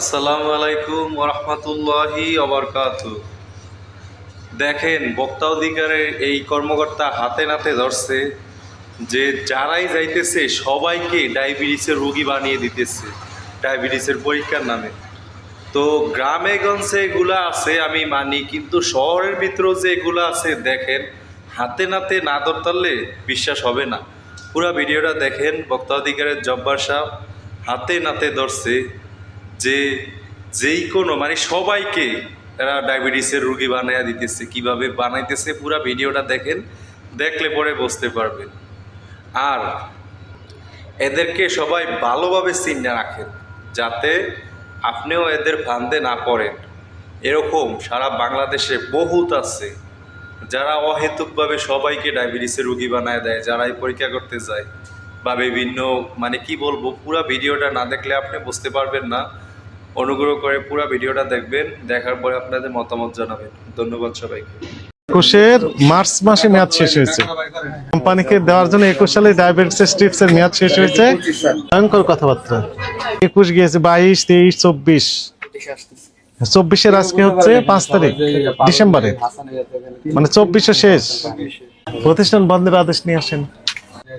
আসসালামু আলাইকুম ওরহমতুল্লাহি অবরকাত দেখেন বক্তা অধিকারের এই কর্মকর্তা হাতে নাতে ধরছে যে যারাই যাইতেছে, সবাইকে ডায়াবেটিসের রোগী বানিয়ে দিতেছে, ডায়াবেটিসের পরীক্ষার নামে। তো গ্রামে গঞ্জে এগুলা আছে, আমি মানি, কিন্তু শহরের ভিতরেও যে এগুলো আছে, দেখেন, হাতে নাতে না ধরতালে বিশ্বাস হবে না। পুরা ভিডিওটা দেখেন বক্তা অধিকারের জব্বার সাহ হাতে নাতে ধরছে। যে, যেই কোনো মানে সবাইকে এরা ডায়াবেটিসের রুগী বানাইয়া দিতেছে, কীভাবে বানাইতেছে, পুরো ভিডিওটা দেখেন, দেখলে পরে বুঝতে পারবেন। আর এদেরকে সবাই ভালোভাবে চিন্তা রাখেন, যাতে আপনিও এদের ফান্দে না পড়েন। এরকম সারা বাংলাদেশে বহুত আছে, যারা অহেতুকভাবে সবাইকে ডায়াবেটিসের রুগী বানায় দেয়, যারা এই পরীক্ষা করতে যায়, বা বিভিন্ন মানে কি বলব, পুরো ভিডিওটা না দেখলে আপনি বুঝতে পারবেন না। অনুগ্রহ করে পুরো ভিডিওটা দেখবেন, দেখার পরে আপনাদের মতামত জানাবেন। ধন্যবাদ সবাইকে। একুশের মার্চ মাসে মেয়াদ শেষ হয়েছে। কোম্পানিকে দেওয়ার জন্য একুশ সালে মেয়াদ শেষ হয়েছে। ভয়ঙ্কর কথাবার্তা। বাইশ, তেইশ, চব্বিশ। চব্বিশের আজকে হচ্ছে পাঁচ তারিখ, ডিসেম্বরে। মানে চব্বিশে শেষ। প্রতিষ্ঠান বন্ধের আদেশ নিয়ে আসেন।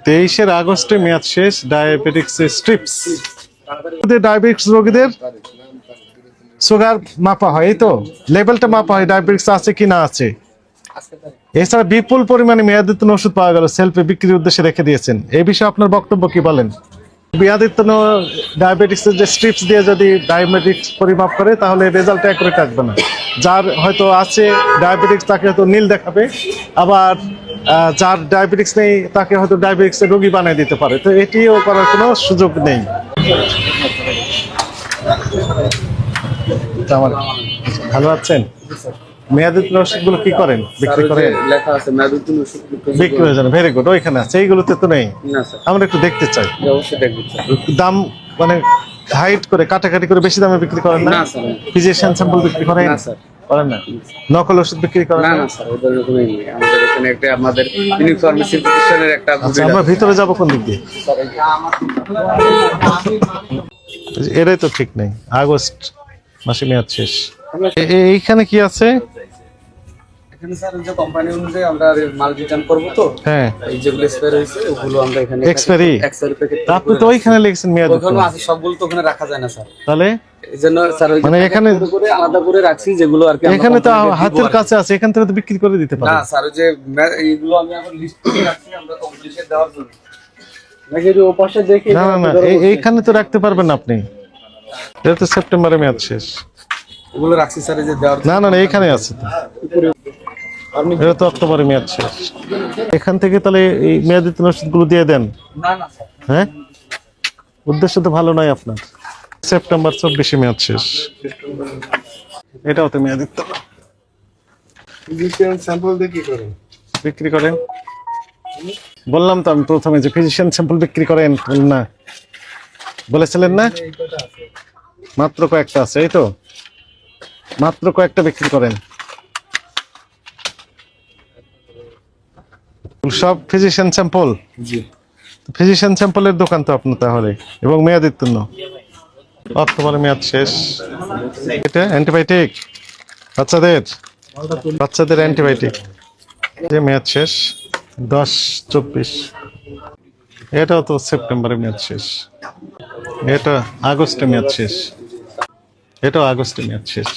তেইশের আগস্টে মেয়াদ শেষ ডায়াবেটিক্স স্ট্রিপস। ডায়াবেটিক্স রোগীদের সুগার মাপা হয় এই তো? লেভেলটা মাপা হয় ডায়াবেটিস আছে কি না আছে? এছাড়া বিপুল পরিমাণে মেয়াদিত্তন ওষুধ পাওয়া গেল সেলফে বিক্রির উদ্দেশ্যে রেখে দিয়েছেন। এই বিষয়ে আপনার বক্তব্য কি বলেন? মেয়াদিত্তন ডায়াবেটিক্স যে স্ট্রিপস দিয়ে যদি ডায়াবেটিক্স পরিমাপ করে তাহলে রেজাল্ট অ্যাকুরেট আসবে না। যার হয়তো আছে ডায়াবেটিক্স তাকে হয়তো নীল দেখাবে আবার যার ডায়াবেটিক্স নেই তাকে হয়তো ডায়াবেটিক্সের রোগী বানিয়ে দিতে পারে। তো এটিও করার কোনো সুযোগ নেই। আমার ভালো আছেন? মেয়াদিত্তন ওষুধগুলো কি করেন? বিক্রি করেন লেখা আছে মেয়াদুদ্দিন ওষুধ বিক্রি হয়ে যান ভেরি গুড ওইখানে আছে। এইগুলোতে তো নেই। আমরা একটু দেখতে চাই। অবশ্যই দাম মানে হাইট করে কাটাকাটি করে বেশি দামে বিক্রি করেন না? ফিজিশিয়ান স্যাম্পল বিক্রি করেন? না স্যার। করেন না? নকল ওষুধ বিক্রি করেন না না? না স্যার ওদের এরকমই আমাদের এখানে একটা আমাদের ইউনিক ফার্মেসি প্রতিষ্ঠানের একটা আচ্ছা আমরা ভিতরে যাব কোন দিক দিয়ে? এটাই তো ঠিক নেই। আগস্ট মাসে মেয়াদ শেষ। এইখানে কি আছে? এখানে স্যার যে কোম্পানি অনুযায়ী আমরা মাল রিটার্ন করব তো। হ্যাঁ। এই যেগুলো এক্সপায়ার হয়েছে ওগুলো আমরা এখানে Expiry? এক্সপায়ারি প্যাকেট আপনি তো ওইখানে লিখছেন মেয়াদ ওখানে আছে সবগুলো তো ওখানে রাখা যায় না স্যার তাহলে? এই জন্য স্যার মানে এখানে- করে আলাদা করে রাখছি যেগুলো আর কি এখানে তো হাতের কাছে আছে এখান থেকে তো বিক্রি করে দিতে না পারেন স্যার যে এইগুলো আমি এখন লিস্ট করে রাখছি আমরা কম্পিটিশন দেওয়ার জন্য। নাকি যে ও পাশে দেখি না না না এইখানে তো রাখতে পারবেন না আপনি। এটা তো সেপ্টেম্বরে মেয়াদ শেষ। ওগুলো রাখছি স্যার যে দেওয়ার না না না এখানে আছে তো। এটা তো অক্টোবরে মেয়াদ শেষ। এখান থেকে তাহলে এই মেয়াদিত ওষুধগুলো দিয়ে দেন? না না স্যার। হ্যাঁ? উদ্দেশ্য তো ভালো নয় আপনার। সেপ্টেম্বর চব্বিশে মেয়াদ শেষ। এটাও তো মেয়াদিত স্যাম্পল দিয়ে কি করেন? বিক্রি করেন? বললাম তো আমি প্রথমে যে ফিজিশিয়ান স্যাম্পল বিক্রি করেন। না। বলেছিলেন না? মাত্র কয়েকটা আছে এই তো? মাত্র কয়েকটা বিক্রি করেন। সব ফিজিশিয়ান স্যাম্পল জি। ফিজিশিয়ান স্যাম্পলের দোকান তো আপনার তাহলে এবং মেয়াদিত্তন্য অক্টোবরে মেয়াদ শেষ। এটা অ্যান্টিবায়োটিক বাচ্চাদের? বাচ্চাদের অ্যান্টিবায়োটিক যে মেয়াদ শেষ দশ চব্বিশ। এটাও তো সেপ্টেম্বরে মেয়াদ শেষ। এটা আগস্টে মেয়াদ শেষ। এটাও আগস্টে মেয়াদ শেষ।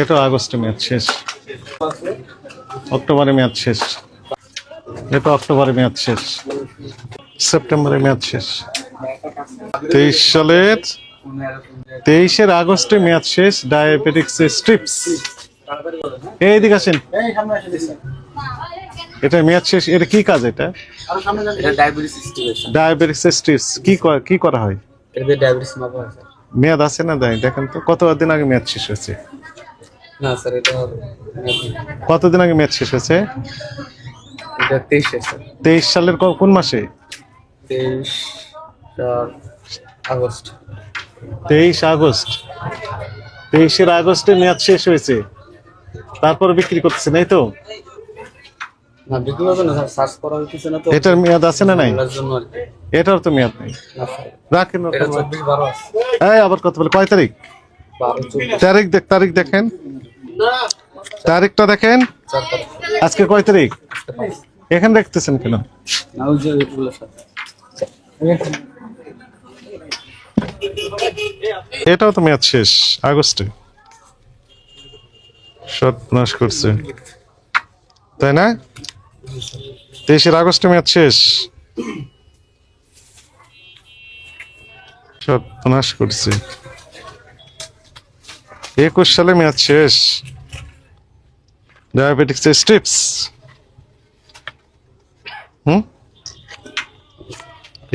এটাও আগস্টে মেয়াদ শেষ। অক্টোবরে মেয়াদ শেষ। এটা অক্টোবরে মেয়াদ শেষ। সেপ্টেম্বরে মেয়াদ শেষ। তেইশ সালের তেইশের আগস্টে মেয়াদ শেষ ডায়াবেটিক্স স্ট্রিপস। এইদিকে আসেন। এটা মেয়াদ শেষ এটা কি কাজ এটা? এটা ডায়াবেটিস ডায়াবেটিক্স স্ট্রিপস কি কি করা হয়? এটা ডায়াবেটিস মাপা হয় মেয়াদ আছে না দেয়? দেখেন তো কত দিন আগে মেয়াদ শেষ হয়েছে? না স্যার এটা কতদিন আগে মেয়াদ শেষ হয়েছে? এটা তেইশ সালের কোন মাসে? তেইশ আগস্ট। তেইশ আগস্ট। তেইশের আগস্টে মেয়াদ শেষ হয়েছে। তারপর বিক্রি করতেছেন এই তো? না বিক্রি করবে না স্যার সার্চ করা হচ্ছে না তো এটার মেয়াদ আছে না নাই? এগুলোর জন্য আর কি। এটার তো মেয়াদ নেই। রাখেন ওটা। এটা চব্বিশ বারো আছে। এই আবার কথা বলে কয় তারিখ? বারো চব্বিশ। তারিখ দেখ তারিখ দেখেন। তারিখটা দেখেন। আজকে কয় তারিখ? এখানে দেখতেছেন কেন? না ওই যে এগুলো স্যার। এটাও তো মেয়াদ শেষ আগস্টে। সর্বনাশ করছে। তাই না? তেইশের আগস্টে মেয়াদ শেষ। সর্বনাশ করছে। একুশ সালে মেয়াদ শেষ। Diabetics strips. হুম?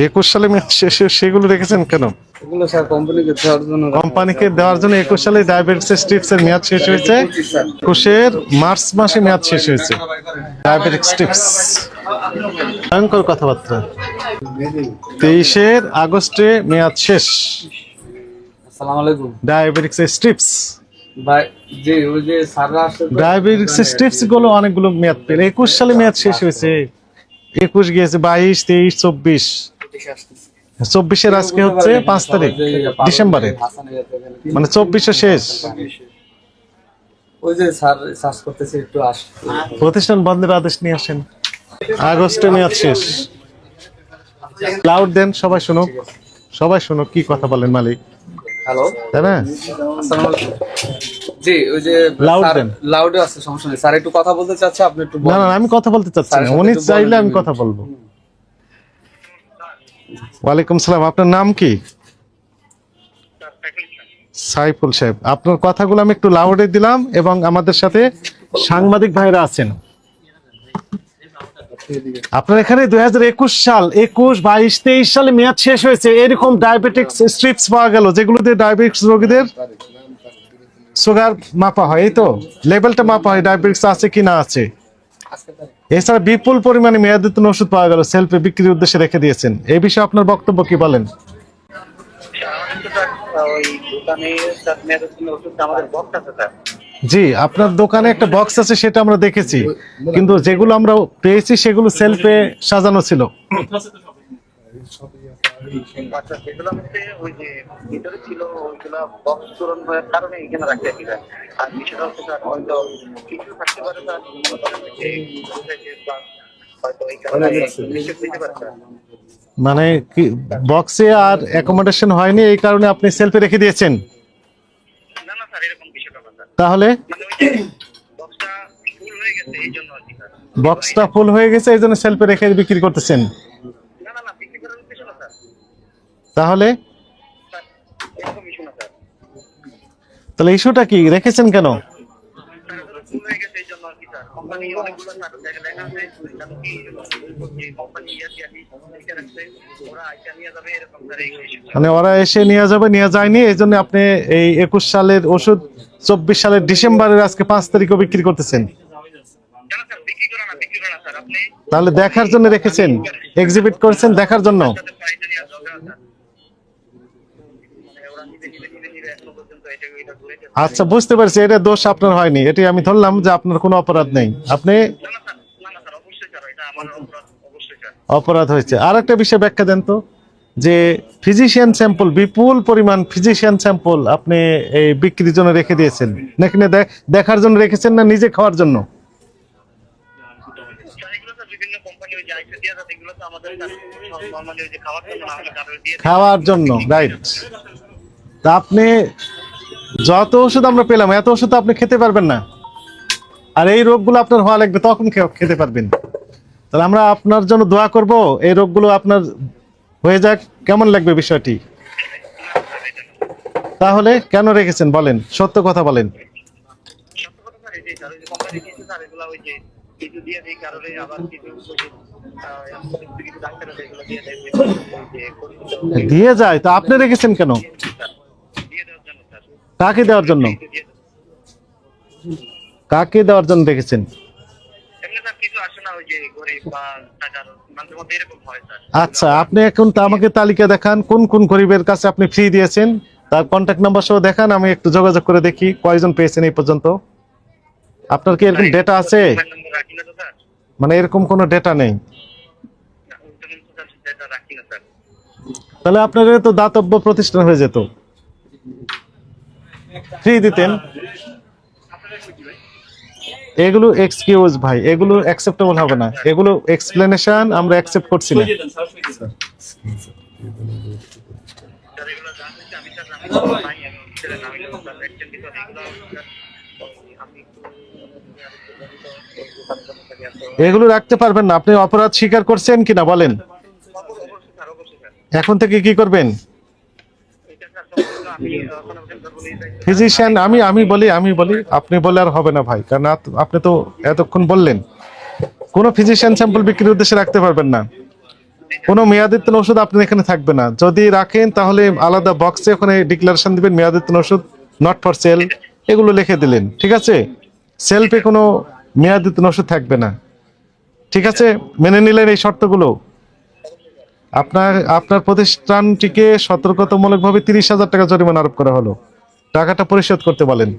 একুশ সালে মেয়াদ শেষ সেগুলো রেখেছেন কেন? এগুলো স্যার কোম্পানিকে দেওয়ার জন্য কোম্পানিকে দেওয়ার জন্য একুশ সালে ডায়াবেটিস স্ট্রিপস এর মেয়াদ শেষ হয়েছে। একুশের মার্চ মাসে মেয়াদ শেষ হয়েছে। ডায়াবেটিক স্ট্রিপস ভয়ঙ্কর কথাবার্তা। তেইশের আগস্টে মেয়াদ শেষ। আসসালামু আলাইকুম। স্ট্রিপস স্ট্রিপসগুলো অনেকগুলো মেয়াদ পেল। সালে মেয়াদ শেষ হয়েছে। একুশ গিয়েছে বাইশ তেইশ চব্বিশ। চব্বিশের আজকে হচ্ছে পাঁচ তারিখ ডিসেম্বরে। মানে চব্বিশে শেষ। ওই যে স্যার সার্চ করতেছে একটু আস। প্রতিষ্ঠান বন্ধের আদেশ নিয়ে আসেন। আগস্টে মেয়াদ শেষ। ক্লাউড দেন সবাই শুনুক সবাই শুনুক কি কথা বলেন মালিক। হ্যালো। তাই না? জি ওই যে Loud দেন। লাউডে আছে সমস্যা নেই। স্যার একটু কথা বলতে চাচ্ছে আপনি একটু না না আমি কথা বলতে চাচ্ছি না। উনি চাইলে আমি কথা বলব। ওয়ালাইকুম সালাম, আপনার নাম কি? সাইফুল সাহেব, আপনার কথাগুলো আমি একটু লাউডে দিলাম এবং আমাদের সাথে সাংবাদিক ভাইরা আছেন। আপনার এখানে দুই হাজার একুশ সাল, একুশ, বাইশ, তেইশ সালে মেয়াদ শেষ হয়েছে, এরকম ডায়াবেটিক্স স্ট্রিপস পাওয়া গেল, যেগুলো দিয়ে ডায়াবেটিক্স রোগীদের সুগার মাপা হয়, এই তো? লেভেলটা মাপা হয় ডায়াবেটিক্স আছে কি না আছে? এছাড়া বিপুল পরিমাণে মেয়াদোত্তীর্ণ ওষুধ পাওয়া গেল, সেলফে বিক্রির উদ্দেশ্যে রেখে দিয়েছেন। এই বিষয়ে আপনার বক্তব্য কি বলেন? জি, আপনার দোকানে একটা বক্স আছে, সেটা আমরা দেখেছি। কিন্তু যেগুলো আমরা পেয়েছি, সেগুলো সেলফে সাজানো ছিল। আচ্ছা সেগুলো হচ্ছে ওই যে ভিতরে ছিল ওইগুলো বক্স পূরণ হওয়ার কারণে এখানে রাখতে আর আর বিষয়টা হচ্ছে স্যার হয়তো কিছু থাকতে পারে স্যার মনে করেন যে বুঝেছে বা হয়তো এই কারণে নিশ্চয় দিতে পারে স্যার মানে কি বক্সে আর অ্যাকোমোডেশন হয়নি এই কারণে আপনি সেলফে রেখে দিয়েছেন? না না স্যার এরকম বিষয়টা না। স্যার তাহলে? মানে বক্সটা ফুল হয়ে গেছে এই জন্য আর কি স্যার। বক্সটা ফুল হয়ে গেছে এই জন্য সেলফে রেখে বিক্রি করতেছেন না না না বিক্রি করার উদ্দেশ্য না স্যার তাহলে? তাহলে ইস্যুটা কি? রেখেছেন কেন। মানে ওরা এসে নিয়ে যাবে, নিয়ে যায়নি, এই জন্য আপনি এই একুশ সালের ওষুধ, চব্বিশ সালের ডিসেম্বরের আজকে পাঁচ তারিখও বিক্রি করতেছেন। তাহলে দেখার জন্য রেখেছেন এক্সিবিট করেছেন দেখার জন্য সাথে প্রাইসে নিয়ে যাবে স্যার মানে ওরা নিজে নিজে নিজে নিজে এখনও পর্যন্ত এটা এটা ধরে গেছে। আচ্ছা বুঝতে পারছি এটা দোষ আপনার হয়নি। এটি আমি ধরলাম যে আপনার কোনো অপরাধ নেই। আপনি আমার অপরাধ হয়েছে। আর একটা বিষয় ব্যাখ্যা দেন তো যে ফিজিশিয়ান স্যাম্পল বিপুল পরিমাণ ফিজিশিয়ান স্যাম্পল আপনি এই বিক্রির জন্য রেখে দিয়েছেন। নাকি না দেখার জন্য রেখেছেন না নিজে খাওয়ার জন্য? খাওয়ার জন্য রাইট। তা আপনি যত ওষুধ আমরা পেলাম, এত ওষুধ আপনি খেতে পারবেন না। আর এই রোগগুলো আপনার হওয়া লাগবে, তখন খেতে পারবেন। তাহলে আমরা আপনার জন্য দোয়া করব, এই রোগগুলো আপনার হয়ে যাক। কেমন লাগবে বিষয়টি? তাহলে কেন রেখেছেন? বলেন, সত্য কথা বলেন। দিয়ে যায়, তো আপনি রেখেছেন কেন স্যার দিয়ে দেওয়ার জন্য স্যার কাকে দেওয়ার জন্য? কাকে দেওয়ার জন্য রেখেছেন এমনি স্যার কিছু আসে না ওই যে গরিব বা টাকার মাঝে মধ্যে এরকম স্যার। আচ্ছা আপনি এখন তো আমাকে তালিকা দেখান কোন কোন গরিবের কাছে আপনি ফ্রি দিয়েছেন তার কন্ট্যাক্ট নাম্বার সহ দেখান আমি একটু যোগাযোগ করে দেখি কয়জন পেয়েছেন এই পর্যন্ত। আপনার কি এরকম ডেটা আছে? মানে এরকম কোনো ডেটা নেই? তাহলে আপনার তো দাতব্য প্রতিষ্ঠান হয়ে যেত। ফ্রি দিতেন এগুলো এক্সকিউজ ভাই, এগুলো অ্যাকসেপ্টেবল হবে না। এগুলো এক্সপ্লেনেশন আমরা অ্যাকসেপ্ট করছি না। এগুলো রাখতে পারবেন না। আপনি অপরাধ স্বীকার করছেন কিনা বলেন। এখন থেকে কি করবেন এটা স্যার সম্পূর্ণ আমি কোনো স্যার বলেই যাই ফিজিশিয়ান আমি আমি বলি আমি বলি, আপনি বলে আর হবে না ভাই, কারণ আপনি তো এতক্ষণ বললেন। কোনো ফিজিশিয়ান স্যাম্পল বিক্রির উদ্দেশ্যে রাখতে পারবেন না। কোনো মেয়াদিত্তন ওষুধ আপনি এখানে থাকবে না। যদি রাখেন, তাহলে আলাদা বক্সে ওখানে ডিক্লারেশন দিবেন, মেয়াদিত্তন ওষুধ নট ফর সেল এগুলো লিখে দিলেন, ঠিক আছে? সেলফে কোনো মেয়াদিত্তন ওষুধ থাকবে না। ঠিক আছে? মেনে নিলেন এই শর্তগুলো। আপনার আপনার প্রতিষ্ঠানটিকে সতর্কতামূলকভাবে তিরিশ হাজার টাকা জরিমানা আরোপ করা হলো। টাকাটা পরিশোধ করতে বলেন।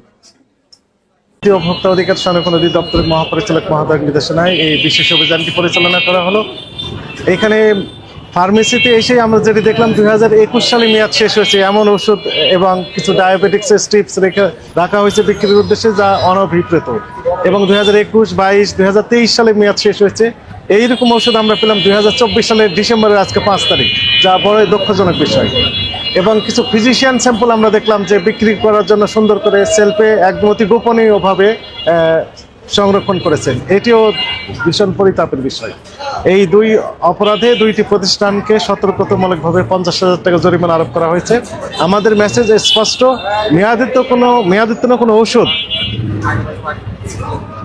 জাতীয় ভোক্তা অধিকার সংরক্ষণ অধিদপ্তরের মহাপরিচালক মহোদয়ের নির্দেশনায় এই বিশেষ অভিযানটি পরিচালনা করা হলো। এখানে ফার্মেসিতে এসে আমরা যেটি দেখলাম, দুই হাজার একুশ সালে মেয়াদ শেষ হয়েছে। এমন ওষুধ এবং কিছু ডায়াবেটিক্সের স্ট্রিপস রেখে রাখা হয়েছে বিক্রির উদ্দেশ্যে, যা অনভিপ্রেত। এবং দুই হাজার একুশ বাইশ, দুই সালে মেয়াদ শেষ হয়েছে। এইরকম ওষুধ আমরা পেলাম দুই হাজার চব্বিশ সালের ডিসেম্বরের আজকে পাঁচ তারিখ, যা বড়ই দুঃখজনক বিষয়। এবং কিছু ফিজিশিয়ান স্যাম্পল আমরা দেখলাম যে বিক্রি করার জন্য সুন্দর করে সেলফে একদম অতি গোপনীয়ভাবে সংরক্ষণ করেছেন। এটিও ভীষণ পরিতাপের বিষয়। এই দুই অপরাধে দুইটি প্রতিষ্ঠানকে সতর্কতামূলকভাবে পঞ্চাশ হাজার টাকা জরিমানা আরোপ করা হয়েছে। আমাদের মেসেজ স্পষ্ট, মেয়াদিত কোনো মেয়াদিত্ব কোনো ঔষধ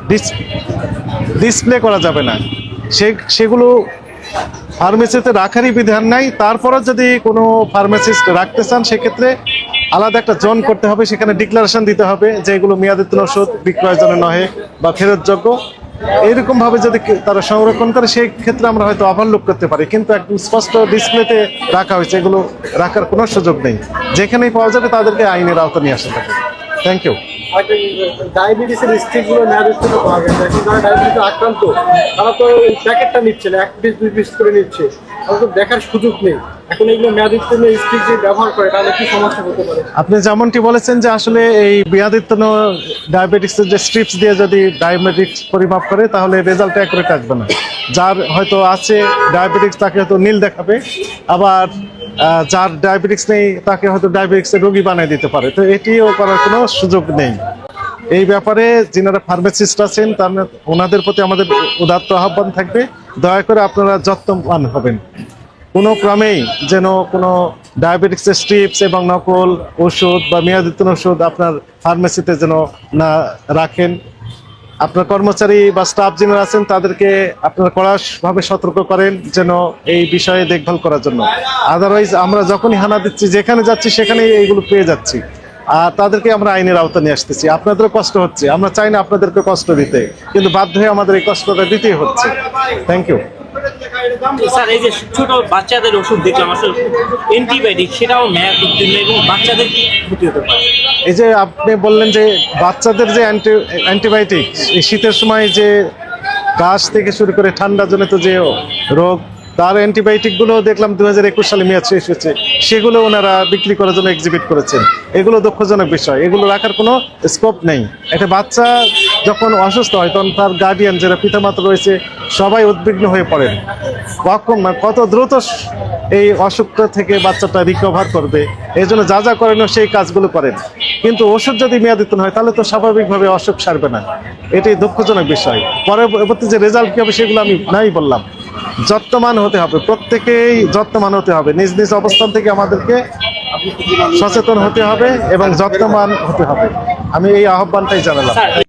ডিস- ডিসপ্লে করা যাবে না। সে সেগুলো ফার্মেসিতে রাখারই বিধান নাই। তারপরও যদি কোনো ফার্মেসিস্ট রাখতে চান, সেক্ষেত্রে আলাদা একটা জন করতে হবে। সেখানে ডিক্লারেশন দিতে হবে যে এগুলো মেয়াদিত ওষুধ, বিক্রয়ের জন্য নহে বা ফেরতযোগ্য। এইরকম ভাবে যদি তারা সংরক্ষণ করে সেই ক্ষেত্রে আমরা হয়তো ওভারলুক করতে পারি। কিন্তু একদম স্পষ্ট ডিসপ্লেতে রাখা হয়েছে। এগুলো রাখার কোনো সুযোগ নেই। যেখানেই পাওয়া যাবে, তাদেরকে আইনের আওতা নিয়ে আসতে থাকে থ্যাংক ইউ ডায়াবেটিসের স্ট্রিকগুলো ম্যারেজগুলো পাওয়া গেছে। এখন যারা আক্রান্ত, তারা তো এই প্যাকেটটা নিচ্ছে না, এক পিস দুই পিস করে নিচ্ছে। তারা তো দেখার সুযোগ নেই। এখন এগুলো যে ব্যবহার করে, তাহলে কি সমস্যা আপনি যেমনটি বলেছেন যে আসলে এই বিয়াদিত্তন ডায়াবেটিক্সের যে স্ট্রিপস দিয়ে যদি ডায়াবেটিক্স পরিমাপ করে, তাহলে রেজাল্ট অ্যাকুরেট আসবে না। যার হয়তো আছে ডায়াবেটিক্স তাকে হয়তো নীল দেখাবে। আবার যার ডায়াবেটিক্স নেই, তাকে হয়তো ডায়াবেটিক্সের রোগী বানিয়ে দিতে পারে। তো এটিও করার কোনো সুযোগ নেই। এই ব্যাপারে যিনারা ফার্মাসিস্ট আছেন, তার ওনাদের প্রতি আমাদের উদাত্ত আহ্বান থাকবে। দয়া করে আপনারা যত্নবান হবেন। কোনো ক্রমেই যেন কোনো ডায়াবেটিক্সের স্ট্রিপস এবং নকল ওষুধ বা মেয়াদিত্তন ওষুধ আপনার ফার্মেসিতে যেন না রাখেন। আপনার কর্মচারী বা স্টাফ যিনারা আছেন, তাদেরকে আপনারা কড়াভাবে সতর্ক করেন যেন এই বিষয়ে দেখভাল করার জন্য। আদারওয়াইজ আমরা যখনই হানা দিচ্ছি, যেখানে যাচ্ছি, সেখানেই এইগুলো পেয়ে যাচ্ছি। আর তাদেরকে আমরা আইনের আওতা নিয়ে আসতেছি। আপনাদেরও কষ্ট হচ্ছে। আমরা চাই না আপনাদেরকে কষ্ট দিতে। কিন্তু বাধ্য হয়ে আমাদের এই কষ্টটা দিতেই হচ্ছে। থ্যাংক ইউ স্যার, এই যে ছোট বাচ্চাদের ওষুধ দেখলাম আসলে অ্যান্টিবায়োটিক সেটাও উত্তীর্ণ এবং বাচ্চাদের কি ক্ষতি হতে পারে? এই যে আপনি বললেন যে বাচ্চাদের যে অ্যান্টি অ্যান্টিবায়োটিক এই শীতের সময় যে কাশ থেকে শুরু করে ঠান্ডা জনিত যে রোগ, তার অ্যান্টিবায়োটিকগুলো দেখলাম দু হাজার একুশ সালে মেয়াদ শেষ হয়েছে, সেগুলো ওনারা বিক্রি করার জন্য এক্সিবিট করেছেন। এগুলো দুঃখজনক বিষয়, এগুলো রাখার কোনো স্কোপ নেই। একটা বাচ্চা যখন অসুস্থ হয়, তখন তার গার্ডিয়ান যারা পিতামাতা রয়েছে, সবাই উদ্বিগ্ন হয়ে পড়েন। কখন কত দ্রুত এই অসুখটা থেকে বাচ্চাটা রিকভার করবে এই জন্য যা যা করেন সেই কাজগুলো করেন। কিন্তু ওষুধ যদি মেয়াদিত হয়, তাহলে তো স্বাভাবিকভাবে অসুখ সারবে না। এটাই দুঃখজনক বিষয়। পরবর্তী যে রেজাল্ট কী হবে সেগুলো আমি নাই বললাম। যত্নমান হতে হবে, প্রত্যেকেই যত্নমান হতে হবে। নিজ নিজ অবস্থান থেকে আমাদেরকে সচেতন হতে হবে এবং যত্নমান হতে হবে। আমি এই আহ্বানটাই জানালাম।